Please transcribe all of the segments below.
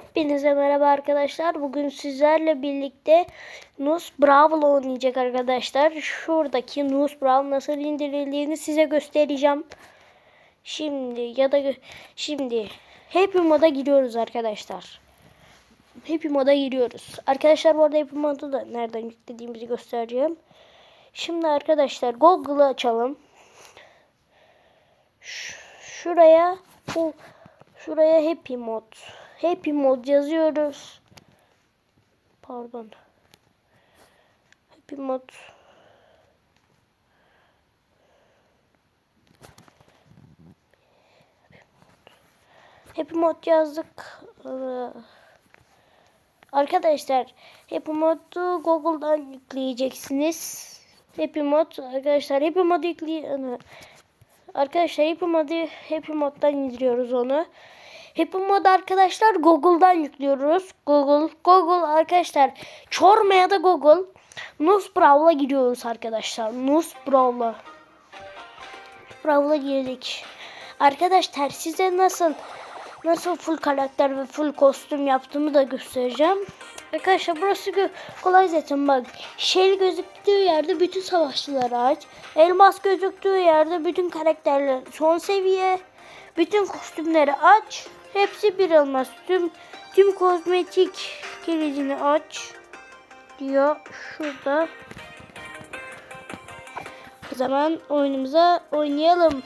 Hepinize merhaba arkadaşlar. Bugün sizlerle birlikte Nus Brawl oynayacak arkadaşlar. Şuradaki Nus Brawl nasıl indirildiğini size göstereceğim. Şimdi ya da şimdi Happy Moda giriyoruz arkadaşlar. Happy Moda giriyoruz. Arkadaşlar bu arada Happy Mod'u da nereden yüklediğimizi göstereceğim. Şimdi arkadaşlar Google'ı açalım. Şuraya bu şuraya Happy Mod. Happy Mod yazıyoruz. Pardon. Happy Mod. Happy Mod yazdık. Ee, Arkadaşlar Happy Mod'u Google'dan yükleyeceksiniz. Happy Mod arkadaşlar Happy Mod'u yükley Arkadaşlar Happy Mod'u Happy Mod'dan indiriyoruz onu. Happy Mod arkadaşlar Google'dan yüklüyoruz. Google Google arkadaşlar Çorma'ya da Google Nus Brawl'a giriyoruz arkadaşlar. Nus Brawl'a. Brawl'a girdik. Arkadaşlar size nasıl nasıl full karakter ve full kostüm yaptığımı da göstereceğim. Arkadaşlar burası gö- kolay zaten bak. Shell gözüktüğü yerde bütün savaşçıları aç. Elmas gözüktüğü yerde bütün karakterler son seviye. Bütün kostümleri aç. Hepsi bir elmas. Tüm, tüm kozmetik kilidini aç. Diyor şurada. O zaman oyunumuza oynayalım.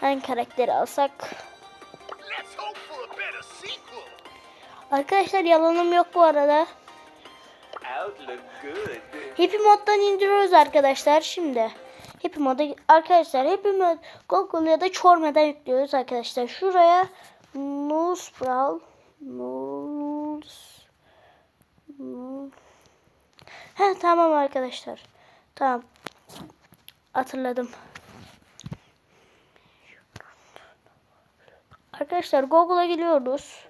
Hangi karakteri alsak? Arkadaşlar yalanım yok bu arada. Happy moddan indiriyoruz arkadaşlar şimdi. Happy moda arkadaşlar Happy mod Google ya da Chorme'den yüklüyoruz arkadaşlar. Şuraya Nus Brawl Nus He tamam arkadaşlar. Tamam. Hatırladım. Arkadaşlar Google'a giriyoruz.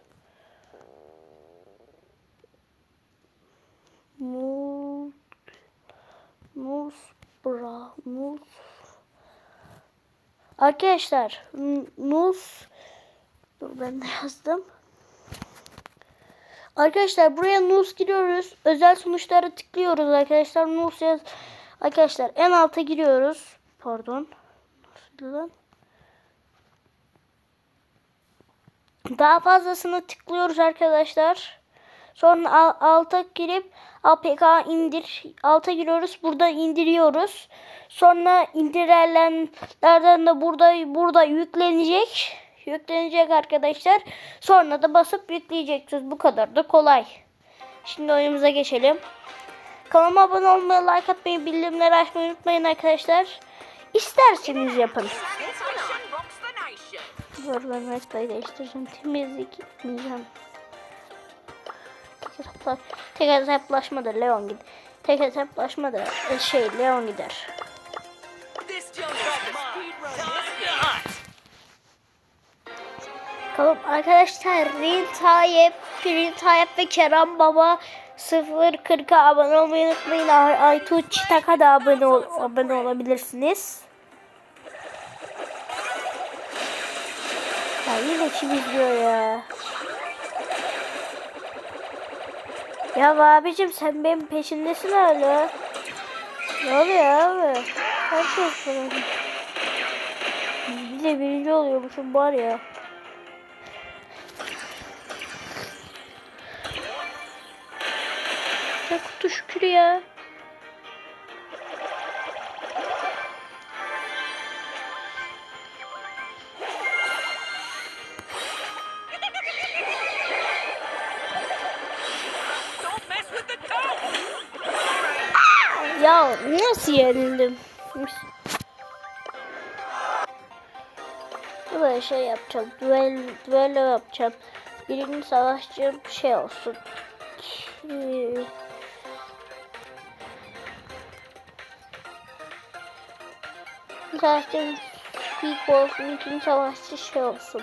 Nus Nus bra nus. Arkadaşlar Dur ben de yazdım. Arkadaşlar buraya nus giriyoruz. Özel sonuçlara tıklıyoruz arkadaşlar. Nus yaz. Arkadaşlar en alta giriyoruz. Pardon. Nasıl? Daha fazlasını tıklıyoruz arkadaşlar. Sonra al- alta girip APK indir. Alta giriyoruz. Burada indiriyoruz. Sonra indirilenlerden de burada burada yüklenecek. Yüklenecek arkadaşlar. Sonra da basıp yükleyeceksiniz. Bu kadar da kolay. Şimdi oyunumuza geçelim. Kanalıma abone olmayı, like atmayı, bildirimleri açmayı unutmayın arkadaşlar. İsterseniz yapın. Ben restore'yu değiştireceğim. Temizlik yapmayacağım. Tek hesapla, tek hesaplaşma da Leon gider. Tek hesaplaşma da e, şey Leon gider. Bakalım arkadaşlar Rin Tayyip, Pirin Tayyip ve Kerem Baba 040'a abone olmayı unutmayın. Ay Aytuğ Çitak'a da abone, ol, abone olabilirsiniz. Ya yine kim izliyor ya? Ya abicim sen benim peşindesin hala. Ne oluyor abi? Herkes falan. Bir de birinci oluyormuşum var ya. Şükür ya. Ya nasıl yenildim? Böyle şey yapacağım. Duel, duello yapacağım. Birinci savaşçı şey olsun. Zaten büyük olsun. ikinci savaşçı şey olsun.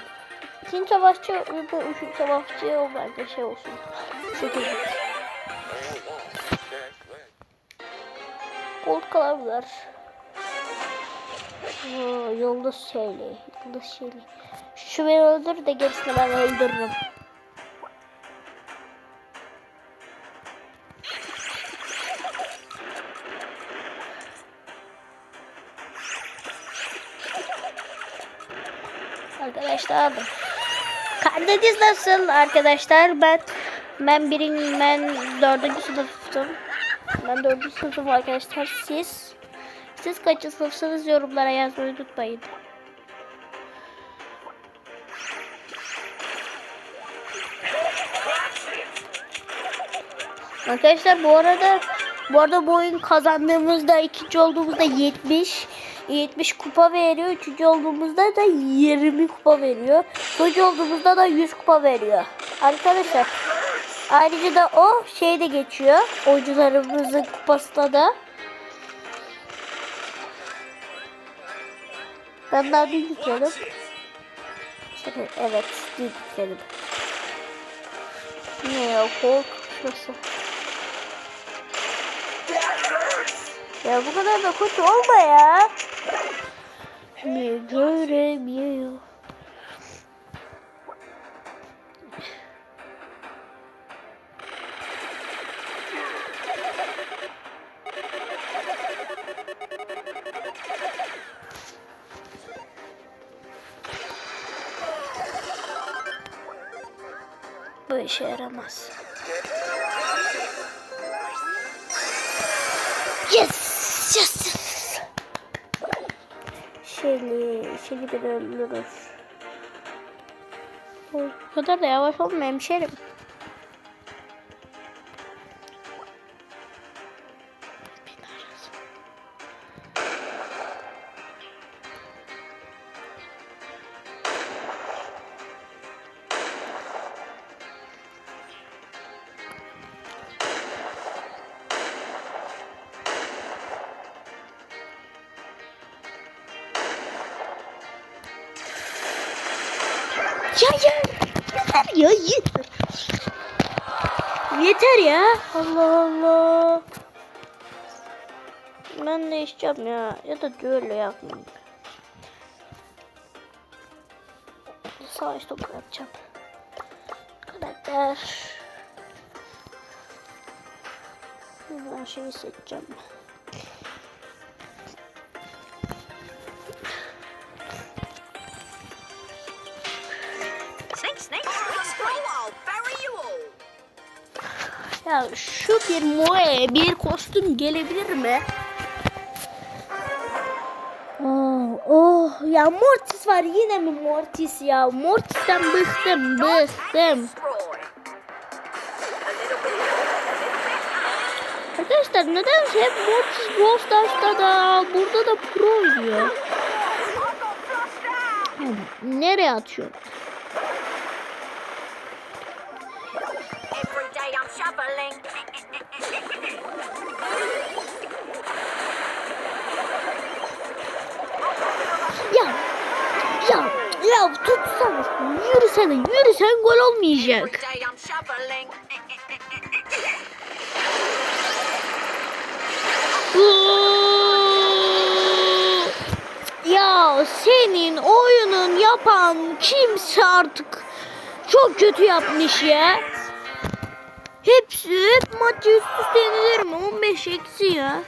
İkinci savaşçı ve bu üçüncü savaşçı o bence şey olsun. Şekilde. Gold kalabilir. Yıldız şeyli. Yıldız şeyli. Şu beni öldür de gerisini ben öldürürüm. Tamam. Karadeniz nasıl arkadaşlar? Ben ben birinci ben dördüncü sınıftım. Ben dördüncü sınıfım arkadaşlar. Siz siz kaçıncı sınıfsınız yorumlara yazmayı unutmayın. Arkadaşlar bu arada bu arada bu oyun kazandığımızda ikinci olduğumuzda 70 70 kupa veriyor. Üçüncü olduğumuzda da 20 kupa veriyor. Sonuncu olduğumuzda da 100 kupa veriyor. Arkadaşlar ayrıca da o şeyde geçiyor. Oyuncularımızın kupasında da. Ben daha dün yükledim. Evet dün yükledim. Ne ya korkuyorsun. Ya bu kadar da kötü olma ya. Melhor é meu. başaramaz. Yes! Yes! Şeli beni öldürür. O kadar da yavaş olma hemşerim. Yeter ya yeter. Yeter ya. Allah Allah. Ben de içeceğim ya. Ya da düello yapmayayım. Savaş topu yapacağım. Karakter. Ben şeyi seçeceğim. Ya şu bir Moe bir kostüm gelebilir mi? Oh, oh ya Mortis var yine mi Mortis ya? Mortis'ten bıktım bıktım. Arkadaşlar nedense hep Mortis Brawl da burada da pro oynuyor. Nereye atıyor? Shoveling. Ya ya ya tutsana yürüsene yürüsen gol olmayacak. Ya senin oyunun yapan kimse artık çok kötü yapmış ya. Hepsi hep maçı üst üste yenilir mi? 15 eksi ya.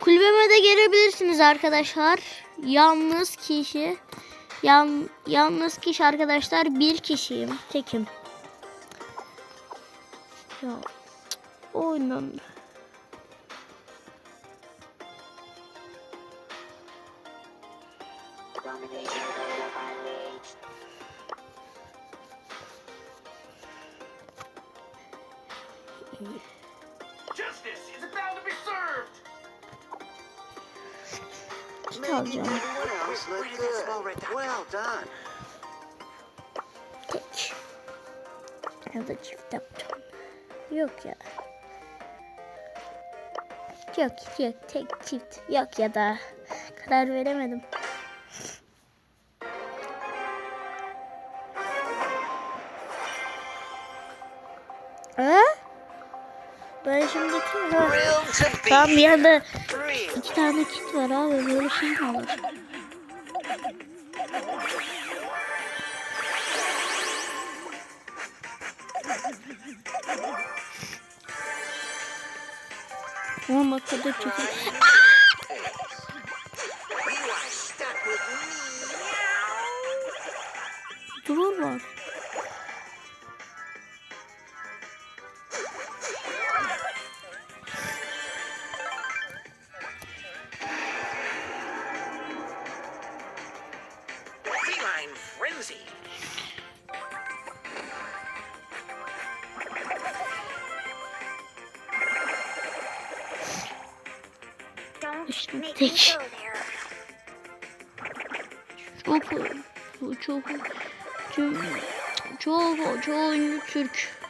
Kulübeme de gelebilirsiniz arkadaşlar. Yalnız kişi. Yan, yalnız kişi arkadaşlar bir kişiyim. Tekim. Ya cık, kit alacağım. Tek. Ya da çift yapacağım. Yok ya. Yok yok tek çift. Yok ya da karar veremedim. Şimdi kim var? Tamam bir thrilled. iki tane kit var abi böyle şey mi olur? Ama bak burada çok now. troll var. Feline frenzy. Don't İşte make me tek. go there. Çok çok çok çok çok Türk.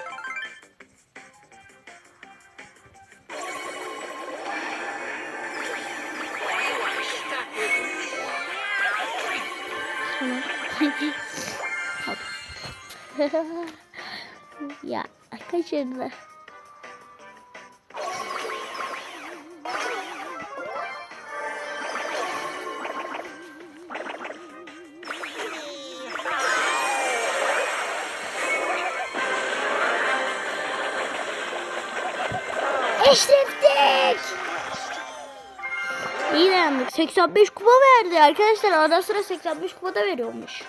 ya kaçırdı. Eşreftik. İyi dayandık. 85 kupa verdi arkadaşlar. Ara sıra 85 kupa da veriyormuş.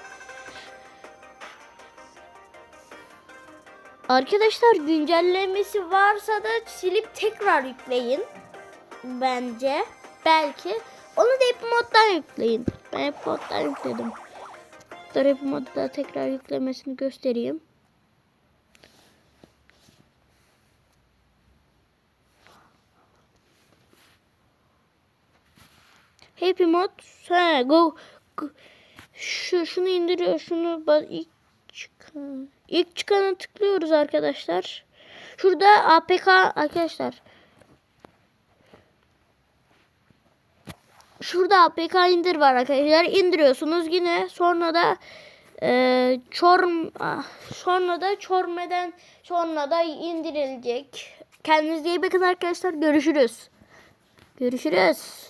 Arkadaşlar güncellemesi varsa da silip tekrar yükleyin. Bence. Belki. Onu da hep moddan yükleyin. Ben hep moddan yükledim. Dur hep modda tekrar yüklemesini göstereyim. Happy mod. Ha, go, go. Şu, şunu indiriyor. Şunu ilk çıkan. İlk çıkana tıklıyoruz arkadaşlar. Şurada APK arkadaşlar. Şurada APK indir var arkadaşlar. İndiriyorsunuz yine. Sonra da e, çorm ah, sonra da çormeden sonra da indirilecek. Kendinize iyi bakın arkadaşlar. Görüşürüz. Görüşürüz.